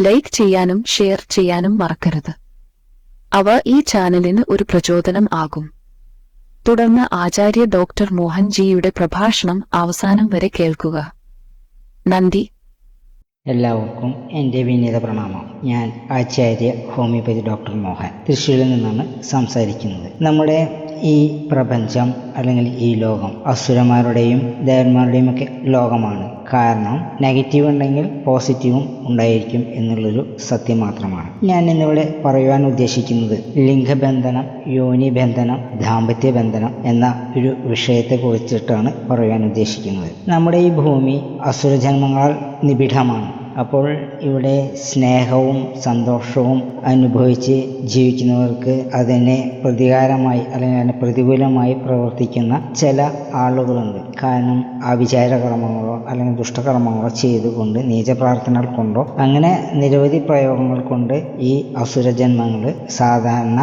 Like ചെയ്യാനും share ചെയ്യാനും മറക്കരുത്. അവ ഈ ചാനലിന് ഒരു പ്രചോദനം ആകും. തുടർന്ന് ആചാര്യ ഡോക്ടർ മോഹൻജിയുടെ പ്രഭാഷണം അവസാനം വരെ കേൾക്കുക. നന്ദി. എല്ലാവർക്കും എന്റെ വിനീത പ്രണാമം. ഞാൻ ആചാര്യ ഹോമിയോപ്പതി ഡോക്ടർ മോഹൻ. തൃശ്ശൂരിൽ നിന്നാണ് സംസാരിക്കുന്നത്. നമ്മുടെ ഈ പ്രപഞ്ചം അല്ലെങ്കിൽ ഈ ലോകം അസുരന്മാരുടെയും ദേവന്മാരുടെയും ഒക്കെ ലോകമാണ്. കാരണം നെഗറ്റീവ് ഉണ്ടെങ്കിൽ പോസിറ്റീവും ഉണ്ടായിരിക്കും എന്നുള്ളൊരു സത്യം മാത്രമാണ്. ഞാൻ ഇന്നിവിടെ പറയുവാൻ ഉദ്ദേശിക്കുന്നത് ലിംഗബന്ധനം യോനി ബന്ധനം ദാമ്പത്യ ബന്ധനം എന്ന ഒരു വിഷയത്തെ കുറിച്ചിട്ടാണ് പറയുവാൻ ഉദ്ദേശിക്കുന്നത്. നമ്മുടെ ഈ ഭൂമി അസുരജന്മങ്ങളാൽ നിബിഡമാണ്. അപ്പോൾ ഇവിടെ സ്നേഹവും സന്തോഷവും അനുഭവിച്ച് ജീവിക്കുന്നവർക്ക് അതിനെ പ്രതികാരമായി അല്ലെങ്കിൽ അതിന് പ്രതികൂലമായി പ്രവർത്തിക്കുന്ന ചില ആളുകളുണ്ട്. കാരണം ആഭിചാരകർമ്മങ്ങളോ അല്ലെങ്കിൽ ദുഷ്ടകർമ്മങ്ങളോ ചെയ്തുകൊണ്ട് നീചപ്രാർത്ഥനകൾ കൊണ്ടോ അങ്ങനെ നിരവധി പ്രയോഗങ്ങൾ കൊണ്ട് ഈ അസുരജന്മങ്ങൾ സാധാരണ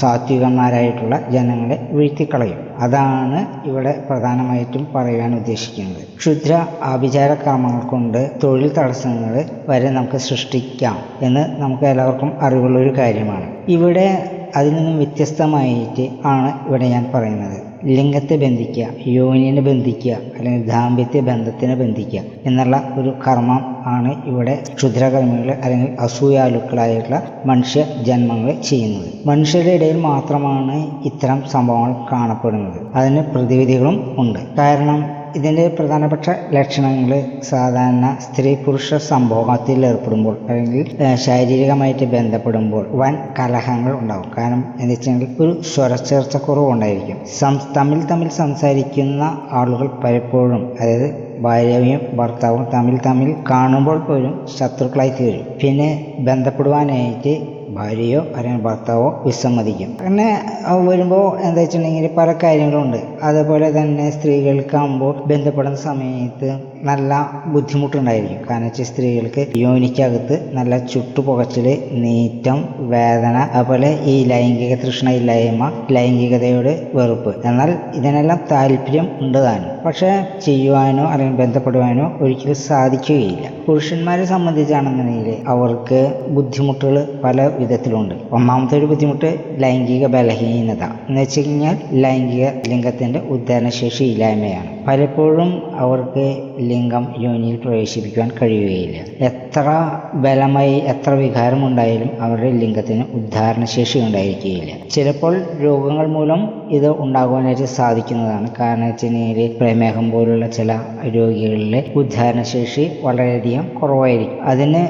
സാത്വികന്മാരായിട്ടുള്ള ജനങ്ങളെ വീഴ്ത്തിക്കളയും. അതാണ് ഇവിടെ പ്രധാനമായിട്ടും പറയാൻ ഉദ്ദേശിക്കുന്നത്. ക്ഷുദ്ര ആഭിചാര കർമ്മങ്ങൾ കൊണ്ട് തൊഴിൽ തടസ്സങ്ങൾ വരെ നമുക്ക് സൃഷ്ടിക്കാം എന്ന് നമുക്ക് എല്ലാവർക്കും അറിവുള്ളൊരു കാര്യമാണ്. ഇവിടെ അതിൽ നിന്നും വ്യത്യസ്തമായിട്ട് ആണ് ഇവിടെ ഞാൻ പറയുന്നത്. ലിംഗത്തെ ബന്ധിക്കുക യോനിനെ ബന്ധിക്കുക അല്ലെങ്കിൽ ദാമ്പത്യ ബന്ധത്തിനെ ബന്ധിക്കുക എന്നുള്ള ഒരു കർമ്മം ആണ് ഇവിടെ ക്ഷുദ്രകർമ്മികൾ അല്ലെങ്കിൽ അസൂയാലുക്കളായിട്ടുള്ള മനുഷ്യ ജന്മങ്ങൾ ചെയ്യുന്നത്. മനുഷ്യരുടെ ഇടയിൽ മാത്രമാണ് ഇത്തരം സംഭവങ്ങൾ കാണപ്പെടുന്നത്. അതിന് പ്രതിവിധികളും ഉണ്ട്. കാരണം ഇതിന്റെ പ്രധാനപ്പെട്ട ലക്ഷണങ്ങൾ സാധാരണ സ്ത്രീ പുരുഷ സംഭോഗത്തിൽ ഏർപ്പെടുമ്പോൾ അല്ലെങ്കിൽ ശാരീരികമായിട്ട് ബന്ധപ്പെടുമ്പോൾ വൻ കലഹങ്ങൾ ഉണ്ടാകും. കാരണം എന്താ വെച്ചാൽ ഒരു സ്വരച്ചേർച്ചക്കുറവ് ഉണ്ടായിരിക്കും സം തമ്മിൽ തമ്മിൽ സംസാരിക്കുന്ന ആളുകൾ പലപ്പോഴും അതായത് ഭാര്യയും ഭർത്താവും തമ്മിൽ തമ്മിൽ കാണുമ്പോൾ പോലും ശത്രുക്കളായി തീരും. പിന്നെ ബന്ധപ്പെടുവാനായിട്ട് ഭാര്യയോ അല്ലെങ്കിൽ ഭർത്താവോ വിസമ്മതിക്കും. അങ്ങനെ വരുമ്പോൾ എന്താ വെച്ചിട്ടുണ്ടെങ്കിൽ പല കാര്യങ്ങളുണ്ട്. അതുപോലെ തന്നെ സ്ത്രീകൾക്കാകുമ്പോൾ ബന്ധപ്പെടുന്ന സമയത്ത് നല്ല ബുദ്ധിമുട്ടുണ്ടായിരിക്കും. കാരണം വെച്ചാൽ സ്ത്രീകൾക്ക് യോനിക്കകത്ത് നല്ല ചുട്ടുപുകച്ചിൽ നീറ്റം വേദന അതുപോലെ ഈ ലൈംഗിക തൃഷ്ണ ഇല്ലായ്മ ലൈംഗികതയോട് വെറുപ്പ്. എന്നാൽ ഇതിനെല്ലാം താല്പര്യം ഉണ്ട് താനും. പക്ഷേ ചെയ്യുവാനോ അല്ലെങ്കിൽ ബന്ധപ്പെടുവാനോ ഒരിക്കലും സാധിക്കുകയില്ല. പുരുഷന്മാരെ സംബന്ധിച്ചാണെന്നുണ്ടെങ്കിൽ അവർക്ക് ബുദ്ധിമുട്ടുകൾ പല വിധത്തിലുണ്ട്. ഒന്നാമത്തെ ഒരു ബുദ്ധിമുട്ട് ലൈംഗിക ബലഹീനത. എന്ന് വെച്ച് കഴിഞ്ഞാൽ ലൈംഗിക ലിംഗത്തിന്റെ ഉദ്ധാരണശേഷി ഇല്ലായ്മയാണ്. പലപ്പോഴും അവർക്ക് ലിംഗം യോനിയിൽ പ്രവേശിപ്പിക്കുവാൻ കഴിയുകയില്ല. എത്ര ബലമായി എത്ര വികാരമുണ്ടായാലും അവരുടെ ലിംഗത്തിന് ഉദ്ധാരണശേഷി ഉണ്ടായിരിക്കുകയില്ല. ചിലപ്പോൾ രോഗങ്ങൾ മൂലം ഇത് ഉണ്ടാകുവാനായിട്ട് സാധിക്കുന്നതാണ്. കാരണം വെച്ചുകഴിഞ്ഞാൽ പ്രമേഹം പോലുള്ള ചില രോഗികളിലെ ഉദ്ധാരണശേഷി വളരെയധികം കുറവായിരിക്കും. അതിന്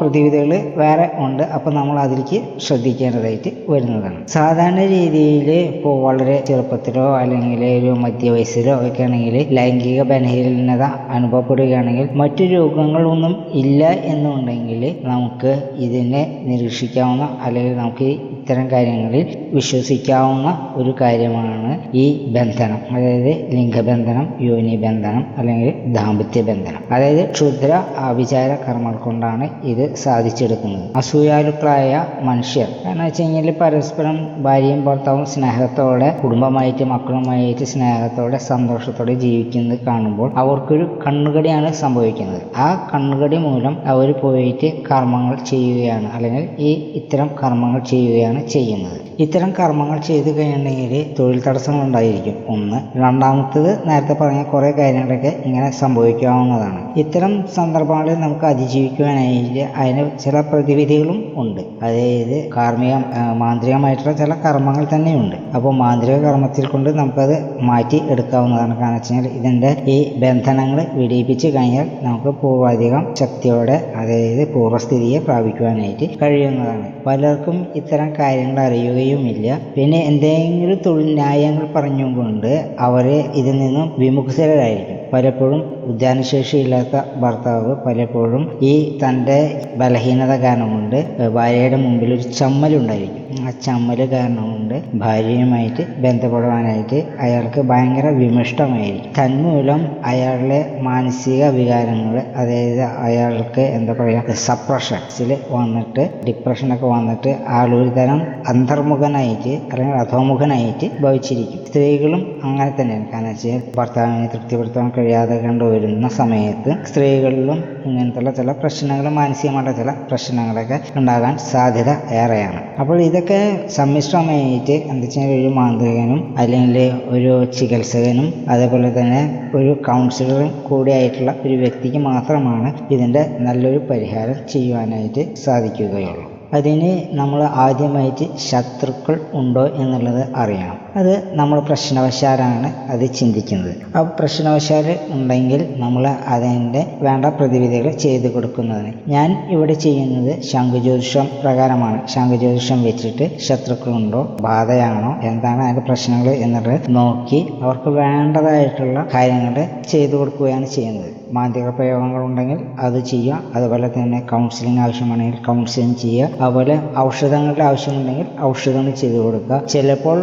പ്രതിവിധികൾ വേറെ ഉണ്ട്. അപ്പോൾ നമ്മൾ അതിലേക്ക് ശ്രദ്ധിക്കേണ്ടതായിട്ട് വരുന്നതാണ്. സാധാരണ രീതിയിൽ ഇപ്പോൾ വളരെ ചെറുപ്പത്തിലോ അല്ലെങ്കിൽ ഒരു മധ്യവയസ്സിലോ ഒക്കെ ആണെങ്കിൽ ലൈംഗിക ബലഹീനത അനുഭവപ്പെടുകയാണെങ്കിൽ മറ്റു രോഗങ്ങളൊന്നും ഇല്ല എന്നുണ്ടെങ്കിൽ നമുക്ക് ഇതിനെ നിരീക്ഷിക്കാവുന്ന അല്ലെങ്കിൽ നമുക്ക് ഇത്തരം കാര്യങ്ങളിൽ വിശ്വസിക്കാവുന്ന ഒരു കാര്യമാണ് ഈ ബന്ധനം. അതായത് ലിംഗബന്ധനം യോനി ബന്ധനം അല്ലെങ്കിൽ ദാമ്പത്യ ബന്ധനം അതായത് ക്ഷുദ്ര ആവിചാര കർമ്മങ്ങൾ കൊണ്ടാണ് ഇത് സാധിച്ചെടുക്കുന്നത്. അസൂയാലുക്കളായ മനുഷ്യർ. കാരണം വെച്ച് കഴിഞ്ഞാൽ പരസ്പരം ഭാര്യയും ഭർത്താവും സ്നേഹത്തോടെ കുടുംബമായിട്ട് മക്കളുമായിട്ട് സ്നേഹത്തോടെ സന്തോഷത്തോടെ ജീവിക്കുന്നത് കാണുമ്പോൾ അവർക്കൊരു കണ്ണുകടിയാണ് സംഭവിക്കുന്നത്. ആ കണ്ണുകടി മൂലം അവർ പോയിട്ട് കർമ്മങ്ങൾ ചെയ്യുകയാണ്. അല്ലെങ്കിൽ ഈ ഇത്തരം കർമ്മങ്ങൾ ചെയ്യുകയാണ് ചെയ്യുന്നത്. ഇത്തരം കർമ്മങ്ങൾ ചെയ്തു കഴിഞ്ഞിട്ടുണ്ടെങ്കിൽ തൊഴിൽ തടസ്സങ്ങൾ ഉണ്ടായിരിക്കും. ഒന്ന്. രണ്ടാമത്തത് നേരത്തെ പറഞ്ഞ കുറേ കാര്യങ്ങളൊക്കെ ഇങ്ങനെ സംഭവിക്കാവുന്നതാണ്. ഇത്തരം സന്ദർഭങ്ങളിൽ നമുക്ക് അതിജീവിക്കുവാനായിട്ട് അതിന് ചില പ്രതിവിധികളും ഉണ്ട്. അതായത് കാർമ്മിക ആ, മാന്ത്രികമായിട്ടുള്ള ചില കർമ്മങ്ങൾ തന്നെയുണ്ട്. അപ്പോൾ മാന്ത്രിക കർമ്മത്തിൽ കൊണ്ട് നമുക്കത് മാറ്റി എടുക്കാവുന്നതാണ്. കാരണം വെച്ച് കഴിഞ്ഞാൽ ഇതിന്റെ ഈ ബന്ധനങ്ങൾ വിടിയിപ്പിച്ച് കഴിഞ്ഞാൽ നമുക്ക് പൂർവാധികം ശക്തിയോടെ അതായത് പൂർവസ്ഥിതിയെ പ്രാപിക്കുവാനായിട്ട് കഴിയുന്നതാണ്. പലർക്കും ഇത്തരം കാര്യങ്ങൾ അറിയുകയുമില്ല. പിന്നെ എന്തെങ്കിലും തൊഴിൽ ന്യായങ്ങൾ പറഞ്ഞുകൊണ്ട് അവരെ ഇതിൽ നിന്നും വിമുക്തരായിരിക്കും പലപ്പോഴും ഉദ്യാനശേഷിയില്ലാത്ത ഭർത്താവ് പലപ്പോഴും ഈ തന്റെ ബലഹീനത കാരണം കൊണ്ട് ഭാര്യയുടെ മുമ്പിൽ ഒരു ചമ്മലുണ്ടായിരിക്കും ആ ചമ്മൽ കാരണം കൊണ്ട് ഭാര്യയുമായിട്ട് ബന്ധപ്പെടുവാനായിട്ട് അയാൾക്ക് ഭയങ്കര വിമിഷ്ടമായിരിക്കും തന്മൂലം അയാളുടെ മാനസിക വികാരങ്ങൾ അതായത് അയാൾക്ക് എന്താ പറയുക സപ്രഷൻസിൽ വന്നിട്ട് ഡിപ്രഷനൊക്കെ വന്നിട്ട് ആൾ ഒരു തരം അന്തർമുഖനായിട്ട് അല്ലെങ്കിൽ അധോമുഖനായിട്ട് ഭവിച്ചിരിക്കും. സ്ത്രീകളും അങ്ങനെ തന്നെയാണ്. കാരണം വെച്ചാൽ ഭർത്താവിനെ തൃപ്തിപ്പെടുത്താൻ കഴിയാതെ കണ്ടുവരുന്ന സമയത്ത് സ്ത്രീകളിലും ഇങ്ങനത്തുള്ള ചില പ്രശ്നങ്ങൾ മാനസികമായിട്ടുള്ള ചില പ്രശ്നങ്ങളൊക്കെ ഉണ്ടാകാൻ സാധ്യത ഏറെയാണ്. അപ്പോൾ ഇതൊക്കെ സമ്മിശ്രമായിട്ട് എന്താ വെച്ചാൽ ഒരു മാന്ത്രികനും അല്ലെങ്കിൽ ഒരു ചികിത്സകനും അതേപോലെ തന്നെ ഒരു കൗൺസിലറും കൂടിയായിട്ടുള്ള ഒരു വ്യക്തിക്ക് മാത്രമാണ് ഇതിന്റെ നല്ലൊരു പരിഹാരം ചെയ്യുവാനായിട്ട് സാധിക്കുകയുള്ളൂ. അതിന് നമ്മൾ ആദ്യമായിട്ട് ശത്രുക്കൾ ഉണ്ടോ എന്നുള്ളത് അറിയണം. അത് നമ്മൾ പ്രശ്നവശാലാണ് അത് ചിന്തിക്കുന്നത്. ആ പ്രശ്നവശാൽ ഉണ്ടെങ്കിൽ നമ്മൾ അതിന്റെ വേണ്ട പ്രതിവിധികൾ ചെയ്തു കൊടുക്കുന്നതിന്. ഞാൻ ഇവിടെ ചെയ്യുന്നത് ശംഖുജ്യോതിഷം പ്രകാരമാണ്. ശംഖുജ്യോതിഷം വെച്ചിട്ട് ശത്രുക്കളുണ്ടോ ബാധയാണോ എന്താണ് അതിന്റെ പ്രശ്നങ്ങൾ എന്നുള്ളത് നോക്കി അവർക്ക് വേണ്ടതായിട്ടുള്ള കാര്യങ്ങൾ ചെയ്തു കൊടുക്കുകയാണ് ചെയ്യുന്നത്. മാന്ത്രിക പ്രയോഗങ്ങൾ ഉണ്ടെങ്കിൽ അത് ചെയ്യുക. അതുപോലെ തന്നെ കൗൺസിലിംഗ് ആവശ്യമാണെങ്കിൽ കൗൺസിലിംഗ് ചെയ്യുക. അതുപോലെ ഔഷധങ്ങളുടെ ആവശ്യമുണ്ടെങ്കിൽ ഔഷധങ്ങൾ ചെയ്തു കൊടുക്കുക. ചിലപ്പോൾ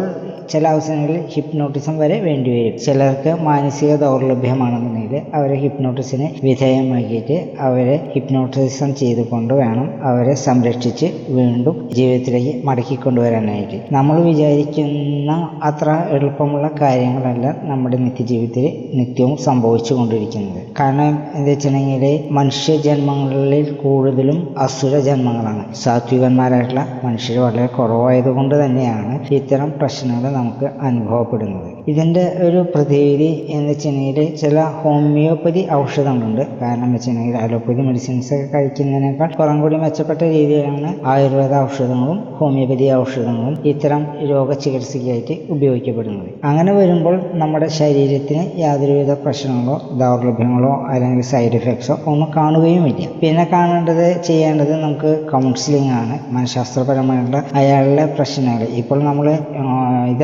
ചില അവസരങ്ങളിൽ ഹിപ്നോട്ടിസം വരെ വേണ്ടിവരും. ചിലർക്ക് മാനസിക ദൗർലഭ്യമാണെന്നുണ്ടെങ്കിൽ അവരെ ഹിപ്നോട്ടിസിന് വിധേയമാക്കിയിട്ട് അവരെ ഹിപ്നോട്ടിസം ചെയ്തുകൊണ്ട് വേണം അവരെ സംരക്ഷിച്ച് വീണ്ടും ജീവിതത്തിലേക്ക് മടക്കിക്കൊണ്ടുവരാനായിട്ട്. നമ്മൾ വിചാരിക്കുന്ന അത്ര എളുപ്പമുള്ള കാര്യങ്ങളല്ല നമ്മുടെ നിത്യജീവിതത്തിൽ നിത്യവും സംഭവിച്ചു കൊണ്ടിരിക്കുന്നത് കാരണം എന്താ വെച്ചിട്ടുണ്ടെങ്കിൽ മനുഷ്യ ജന്മങ്ങളിൽ കൂടുതലും അസുര ജന്മങ്ങളാണ്. സാത്വികന്മാരായിട്ടുള്ള മനുഷ്യർ വളരെ കുറവായതുകൊണ്ട് തന്നെയാണ് ഇത്തരം പ്രശ്നങ്ങൾ നമുക്ക് അനുഭവപ്പെടുന്നത്. ഇതിന്റെ ഒരു പ്രതിവിധി എന്ന് വെച്ചിട്ടുണ്ടെങ്കിൽ ചില ഹോമിയോപ്പതി ഔഷധങ്ങളുണ്ട്. കാരണം വെച്ചിട്ടുണ്ടെങ്കിൽ അലോപ്പതി മെഡിസിൻസ് ഒക്കെ കഴിക്കുന്നതിനേക്കാൾ കുറം കൂടി മെച്ചപ്പെട്ട രീതിയിലാണ് ആയുർവേദ ഔഷധങ്ങളും ഹോമിയോപ്പതി ഔഷധങ്ങളും ഇത്തരം രോഗചികിത്സയ്ക്കായിട്ട് ഉപയോഗിക്കപ്പെടുന്നത്. അങ്ങനെ വരുമ്പോൾ നമ്മുടെ ശരീരത്തിന് യാതൊരുവിധ പ്രശ്നങ്ങളോ ദൗർലഭ്യങ്ങളോ അല്ലെങ്കിൽ സൈഡ് എഫക്ട്സോ ഒന്നും കാണുകയുമില്ല. പിന്നെ കാണേണ്ടത് ചെയ്യേണ്ടത് നമുക്ക് കൗൺസിലിംഗ് ആണ്. മനഃശാസ്ത്രപരമായിട്ടുള്ള അയാളുടെ പ്രശ്നങ്ങൾ. ഇപ്പോൾ നമ്മൾ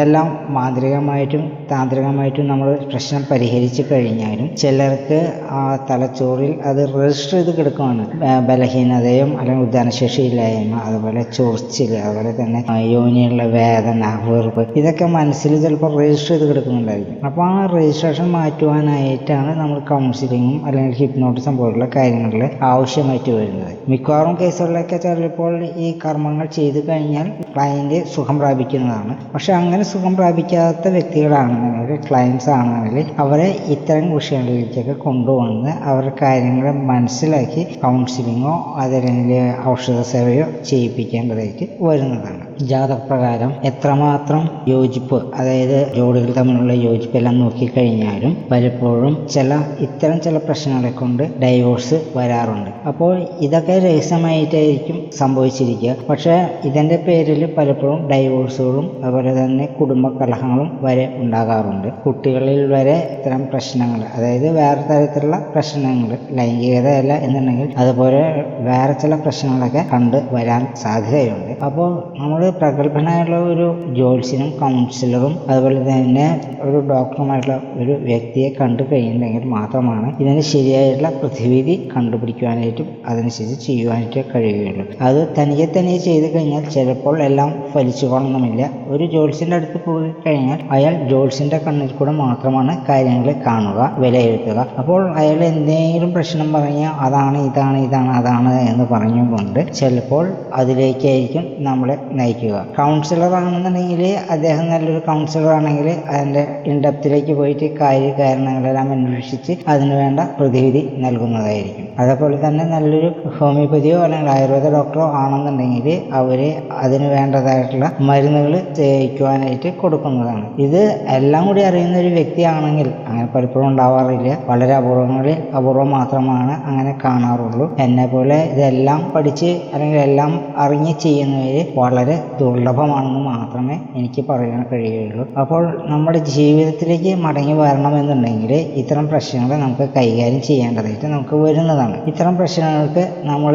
ഇതെല്ലാം മാന്ത്രികമായിട്ടും താന്ത്രികമായിട്ടും നമ്മൾ പ്രശ്നം പരിഹരിച്ചു കഴിഞ്ഞാലും ചിലർക്ക് ആ തലച്ചോറിൽ അത് രജിസ്റ്റർ ചെയ്ത് കിടക്കുകയാണ് ബലഹീനതയും അല്ലെങ്കിൽ ഉദ്യാനശേഷി ഇല്ലായ്മ അതുപോലെ ചൊറിച്ചിൽ അതുപോലെ തന്നെ യോനിയുള്ള വേദന വെറുപ്പ് ഇതൊക്കെ മനസ്സിൽ ചിലപ്പോൾ രജിസ്റ്റർ ചെയ്ത് കിടക്കുന്നുണ്ടായിരിക്കും. അപ്പോൾ ആ രജിസ്ട്രേഷൻ മാറ്റുവാനായിട്ടാണ് നമ്മൾ കൗൺസിലിങ്ങും അല്ലെങ്കിൽ ഹിപ്നോട്ടിസം പോലുള്ള കാര്യങ്ങളിൽ ആവശ്യമായിട്ട് വരുന്നത്. മിക്കവാറും കേസുകളിലൊക്കെ ചിലപ്പോൾ ഈ കർമ്മങ്ങൾ ചെയ്തു കഴിഞ്ഞാൽ ക്ലയന്റ് സുഖം പ്രാപിക്കുന്നതാണ്. പക്ഷെ അങ്ങനെ സുഖം പ്രാപിക്കാത്ത വ്യക്തികളാണെന്നുണ്ടെങ്കിൽ ക്ലയൻസ് ആണെന്നുണ്ടെങ്കിൽ അവരെ ഇത്തരം വിഷയങ്ങളിലേക്കൊക്കെ കൊണ്ടുവന്ന് അവരുടെ കാര്യങ്ങൾ മനസ്സിലാക്കി കൗൺസിലിങ്ങോ അതല്ലെങ്കിൽ ഔഷധ സേവയോ ചെയ്യിപ്പിക്കേണ്ടതായിട്ട് വരുന്നതാണ്. ജാതകപ്രകാരം എത്രമാത്രം യോജിപ്പ് അതായത് ജോഡികൾ തമ്മിലുള്ള യോജിപ്പ് എല്ലാം നോക്കിക്കഴിഞ്ഞാലും പലപ്പോഴും ചില ഇത്തരം ചില പ്രശ്നങ്ങളെ കൊണ്ട് ഡൈവോഴ്സ് വരാറുണ്ട്. അപ്പോൾ ഇതൊക്കെ രഹസ്യമായിട്ടായിരിക്കും സംഭവിച്ചിരിക്കുക. പക്ഷേ ഇതിന്റെ പേരിൽ പലപ്പോഴും ഡൈവോഴ്സുകളും അതുപോലെ തന്നെ കുടുംബ കലഹങ്ങളും വരെ ഉണ്ടാകാറുണ്ട്. കുട്ടികളിൽ വരെ ഇത്തരം പ്രശ്നങ്ങൾ അതായത് വേറെ തരത്തിലുള്ള പ്രശ്നങ്ങൾ ലൈംഗികതയല്ല എന്നുണ്ടെങ്കിൽ അതുപോലെ വേറെ ചില പ്രശ്നങ്ങളൊക്കെ കണ്ട് വരാൻ സാധ്യതയുണ്ട്. അപ്പോൾ നമ്മൾ പ്രഗത്ഭനായുള്ള ഒരു ജ്യോത്സ്യനും കൗൺസിലറും അതുപോലെ തന്നെ ഒരു ഡോക്ടറുമായിട്ടുള്ള ഒരു വ്യക്തിയെ കണ്ടു കഴിഞ്ഞിട്ടുണ്ടെങ്കിൽ മാത്രമാണ് ഇതിന് ശരിയായിട്ടുള്ള പ്രതിവിധി കണ്ടുപിടിക്കുവാനായിട്ടും അതനുസരിച്ച് ചെയ്യുവാനായിട്ട് കഴിയുകയുള്ളൂ. അത് തനിയെ തനിയെ ചെയ്തു കഴിഞ്ഞാൽ ചിലപ്പോൾ എല്ലാം ഫലിച്ചു കൊള്ളണമെന്നില്ല ഒരു ജ്യോത്സ്യന്റെ അടുത്ത് പോയി കഴിഞ്ഞാൽ അയാൾ ജ്യോത്സ്യന്റെ കണ്ണിൽ കൂടെ മാത്രമാണ് കാര്യങ്ങൾ കാണുക വിലയിരുത്തുക. അപ്പോൾ അയാൾ എന്തെങ്കിലും പ്രശ്നം പറഞ്ഞാൽ അതാണ് ഇതാണ് ഇതാണ് അതാണ് എന്ന് പറഞ്ഞുകൊണ്ട് ചിലപ്പോൾ അതിലേക്കായിരിക്കും നമ്മളെ നയിക്കുക കൗൺസിലർ ആണെന്നുണ്ടെങ്കിൽ അദ്ദേഹം നല്ലൊരു കൗൺസിലർ ആണെങ്കിൽ അതിന്റെ ഇൻഡപ്തിലേക്ക് പോയിട്ട് കാര്യ കാരണങ്ങളെല്ലാം അന്വേഷിച്ച് അതിന് വേണ്ട പ്രതിവിധി നൽകുന്നതായിരിക്കും. അതേപോലെ തന്നെ നല്ലൊരു ഹോമിയോപ്പതിയോ അല്ലെങ്കിൽ ആയുർവേദ ഡോക്ടറോ ആണെന്നുണ്ടെങ്കിൽ അവർ അതിന് വേണ്ടതായിട്ടുള്ള മരുന്നുകൾ ചെയ്യിക്കുവാനായിട്ട് കൊടുക്കുന്നതാണ്. ഇത് എല്ലാം കൂടി അറിയുന്ന ഒരു വ്യക്തിയാണെങ്കിൽ അങ്ങനെ പലപ്പോഴും ഉണ്ടാവാറില്ല. വളരെ അപൂർവങ്ങളിൽ അപൂർവം മാത്രമാണ് അങ്ങനെ കാണാറുള്ളൂ. എന്നെ പോലെ ഇതെല്ലാം പഠിച്ച് അല്ലെങ്കിൽ എല്ലാം അറിഞ്ഞ് ചെയ്യുന്നവർ വളരെ ദുർലഭമാണെന്ന് മാത്രമേ എനിക്ക് പറയാൻ കഴിയുകയുള്ളൂ അപ്പോൾ നമ്മുടെ ജീവിതത്തിലേക്ക് മടങ്ങി വരണമെന്നുണ്ടെങ്കിൽ ഇത്തരം പ്രശ്നങ്ങൾ നമുക്ക് കൈകാര്യം ചെയ്യേണ്ടതായിട്ട് നമുക്ക് വരുന്നതാണ്. ഇത്തരം പ്രശ്നങ്ങൾക്ക് നമ്മൾ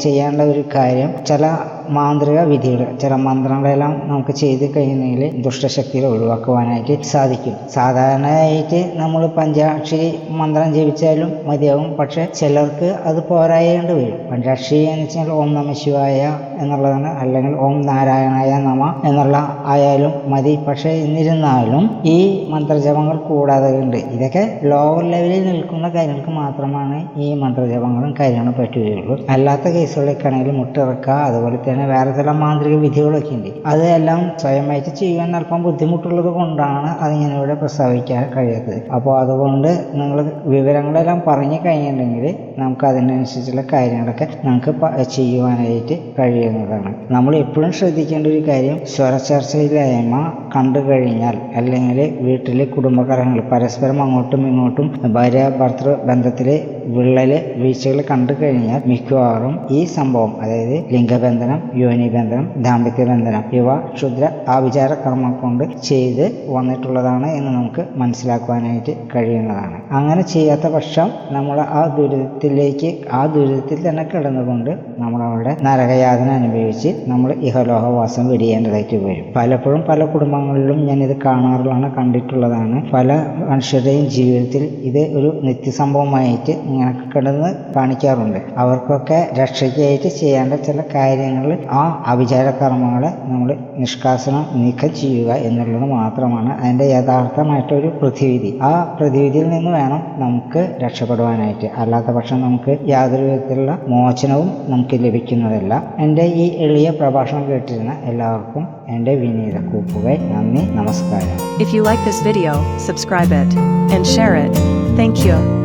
ചെയ്യേണ്ട ഒരു കാര്യം ചില മാന്ത്രിക വിധികൾ ചില മന്ത്രങ്ങളെല്ലാം നമുക്ക് ചെയ്ത് കഴിയുന്നതിൽ ദുഷ്ടശക്തികൾ ഒഴിവാക്കുവാനായിട്ട് സാധിക്കും. സാധാരണയായിട്ട് നമ്മൾ പഞ്ചാക്ഷരി മന്ത്രം ജപിച്ചാലും മതിയാവും. പക്ഷെ ചിലർക്ക് അത് പോരായേണ്ടി വരും. പഞ്ചാക്ഷരി എന്ന് വെച്ചാൽ ഓം നമ ശിവായ എന്നുള്ളതാണ്. അല്ലെങ്കിൽ ഓം നാരായണായ നമ എന്നുള്ള ആയാലും മതി. പക്ഷേ എന്നിരുന്നാലും ഈ മന്ത്രജപങ്ങൾ കൂടാതെ ഉണ്ട് ഇതൊക്കെ ലോവർ ലെവലിൽ നിൽക്കുന്ന കാര്യങ്ങൾക്ക് മാത്രമാണ് ഈ മന്ത്രജപങ്ങളും കാര്യങ്ങളും പറ്റുകയുള്ളൂ. അല്ലാത്ത കേസുകളിലേക്കാണെങ്കിൽ മുട്ടിറക്കുക അതുപോലെ തന്നെ വേറെ ചില മാന്ത്രിക വിധികളൊക്കെ ഉണ്ട്. അതെല്ലാം സ്വയമായിട്ട് ചെയ്യുവാൻ അല്പം ബുദ്ധിമുട്ടുള്ളത് കൊണ്ടാണ് അതിങ്ങനെ ഇവിടെ പ്രസ്താവിക്കാൻ കഴിയാത്തത്. അപ്പോൾ അതുകൊണ്ട് നിങ്ങൾ വിവരങ്ങളെല്ലാം പറഞ്ഞു കഴിഞ്ഞിട്ടുണ്ടെങ്കിൽ നമുക്ക് അതിനനുസരിച്ചുള്ള കാര്യങ്ങളൊക്കെ നമുക്ക് ചെയ്യുവാനായിട്ട് കഴിയുന്നതാണ്. നമ്മൾ എപ്പോഴും ശ്രദ്ധിക്കേണ്ട ഒരു കാര്യം സ്വരച്ചേർച്ചയില്ലായ്മ കണ്ടു കഴിഞ്ഞാൽ അല്ലെങ്കിൽ വീട്ടിലെ കുടുംബകലഹങ്ങൾ പരസ്പരം അങ്ങോട്ടും ഇങ്ങോട്ടും ഭാര്യ ഭർത്തൃ ബന്ധത്തിലെ വിള്ളൽ വീഴ്ചകൾ കണ്ടു കഴിഞ്ഞാൽ മിക്കവാറും ഈ സംഭവം അതായത് ലിംഗബന്ധനം യോനിബന്ധനം ദാമ്പത്യ ബന്ധനം ഇവ ക്ഷുദ്ര ആവിചാര കർമ്മം കൊണ്ട് ചെയ്ത് വന്നിട്ടുള്ളതാണ് എന്ന് നമുക്ക് മനസ്സിലാക്കുവാനായിട്ട് കഴിയുന്നതാണ്. അങ്ങനെ ചെയ്യാത്ത പക്ഷം നമ്മൾ ആ ദുരിതത്തിലേക്ക് ആ ദുരിതത്തിൽ തന്നെ കിടന്നുകൊണ്ട് നമ്മളവിടെ നരകയാതന അനുഭവിച്ച് നമ്മൾ ഇഹലോഹവാസം വെടിയേണ്ടതായിട്ട് വരും. പലപ്പോഴും പല കുടുംബങ്ങളിലും ഞാൻ ഇത് കാണാറുള്ളതാണ് കണ്ടിട്ടുള്ളതാണ്. പല മനുഷ്യരുടെയും ജീവിതത്തിൽ ഇത് ഒരു നിത്യസംഭവമായിട്ട് ഇങ്ങനെ കിടന്ന് കാണിക്കാറുണ്ട്. അവർക്കൊക്കെ രക്ഷയ്ക്കായിട്ട് ചെയ്യേണ്ട ചില കാര്യങ്ങൾ ആ അവിചാര കർമ്മങ്ങളെ നമ്മൾ നിഷ്കാസനം നീക്കം ചെയ്യുക എന്നുള്ളത് മാത്രമാണ് അതിന്റെ യഥാർത്ഥമായിട്ടൊരു പ്രതിവിധി. ആ പ്രതിവിധിയിൽ നിന്ന് വേണം നമുക്ക് രക്ഷപ്പെടുവാനായിട്ട്. അല്ലാത്ത പക്ഷം നമുക്ക് യാതൊരു വിധത്തിലുള്ള മോചനവും നമുക്ക് ലഭിക്കുന്നതല്ല. എന്റെ ഈ എളിയ പ്രഭാഷണം കേട്ടിരുന്ന എല്ലാവർക്കും എന്റെ വിനീത കൂപ്പുകൈ നന്ദി നമസ്കാരം. If you like this video subscribe it and share it thank you.